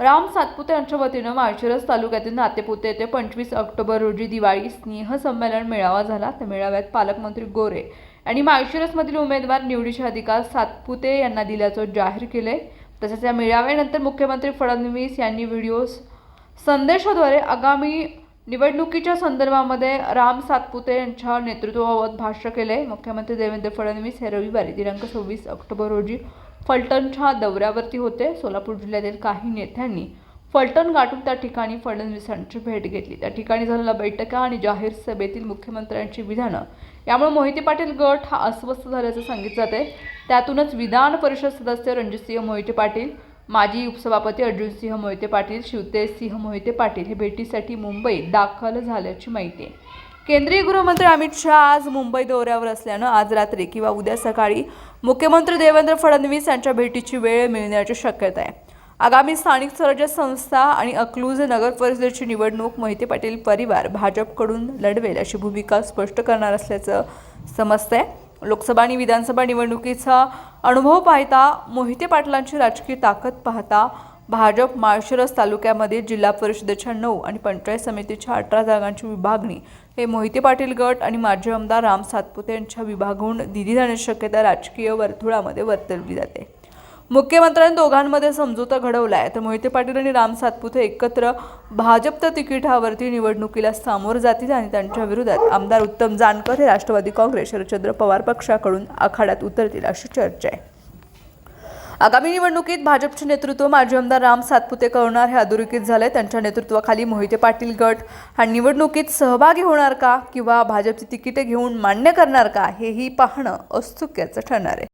राम सातपुते यांच्या वतीनं माळशिरस तालुक्यातील नातेपुते येथे पंचवीस ऑक्टोबर रोजी दिवाळी स्नेह संमेलन मेळावा झाला. त्या मेळाव्यात पालकमंत्री गोरे आणि माळशिरसमधील उमेदवार निवडीचे अधिकार सातपुते यांना दिल्याचं जाहीर केले तसेच या मेळाव्यानंतर मुख्यमंत्री फडणवीस यांनी व्हिडिओ संदेशाद्वारे आगामी निवडणुकीच्या संदर्भामध्ये राम सातपुते यांच्या नेतृत्वाबाबत भाष्य केले मुख्यमंत्री देवेंद्र फडणवीस हे रविवारी दिनांक सव्वीस ऑक्टोबर रोजी फलटणच्या दौऱ्यावरती होते. सोलापूर जिल्ह्यातील काही नेत्यांनी फलटण गाठून त्या ठिकाणी फडणवीसांची भेट घेतली. त्या ठिकाणी झालेल्या बैठका आणि जाहीर सभेतील मुख्यमंत्र्यांची विधानं. यामुळे मोहिते पाटील गट हा अस्वस्थ झाल्याचं सांगितलं जाते. त्यातूनच विधान परिषद सदस्य रणजितसिंह मोहिते पाटील माजी उपसभापती अर्जुनसिंह मोहिते पाटील शिवतेजसिंह मोहिते पाटील हे भेटीसाठी मुंबईत दाखल झाल्याची माहिती आहे. केंद्रीय गृहमंत्री अमित शहा आज मुंबई दौऱ्यावर असल्यानं आज रात्री किंवा उद्या सकाळी मुख्यमंत्री देवेंद्र फडणवीस यांच्या भेटीची वेळ मिळण्याची शक्यता आहे. आगामी स्थानिक स्वराज्य संस्था आणि अकलूज नगर परिषदेची निवडणूक मोहिते पाटील परिवार भाजपकडून लढवेल अशी भूमिका स्पष्ट करणार असल्याचं समजतंय. लोकसभा आणि विधानसभा निवडणुकीचा अनुभव पाहता मोहिते पाटलांची राजकीय ताकद पाहता भाजप माळशिरस तालुक्यामध्ये जिल्हा परिषदेच्या नऊ आणि पंचायत समितीच्या अठरा जागांची विभागणी. हे मोहिते पाटील गट आणि माजी आमदार राम सातपुते यांच्या विभागून दिली जाण्याची शक्यता राजकीय वर्तुळामध्ये वर्तवली जाते. मुख्यमंत्र्यांनी दोघांमध्ये समझोता आहे तर मोहिते पाटील आणि राम सातपुते एकत्र भाजपच्या तिकिटावरती निवडणुकीला सामोर जातील आणि त्यांच्या विरोधात आमदार उत्तम जानकर हे राष्ट्रवादी काँग्रेस शरदचंद्र पवार पक्षाकडून आखाड्यात उतरतील अशी चर्चा आहे. आगामी निवडणुकीत भाजपचे नेतृत्व माजी आमदार राम सातपुते करणार हे अधोरेखित झाले त्यांच्या नेतृत्वाखाली मोहिते पाटील गट हा निवडणुकीत सहभागी होणार का? किंवा भाजपची तिकिटे घेऊन मान्य करणार का? हेही पाहणं औत्सुक्याचं ठरणार आहे.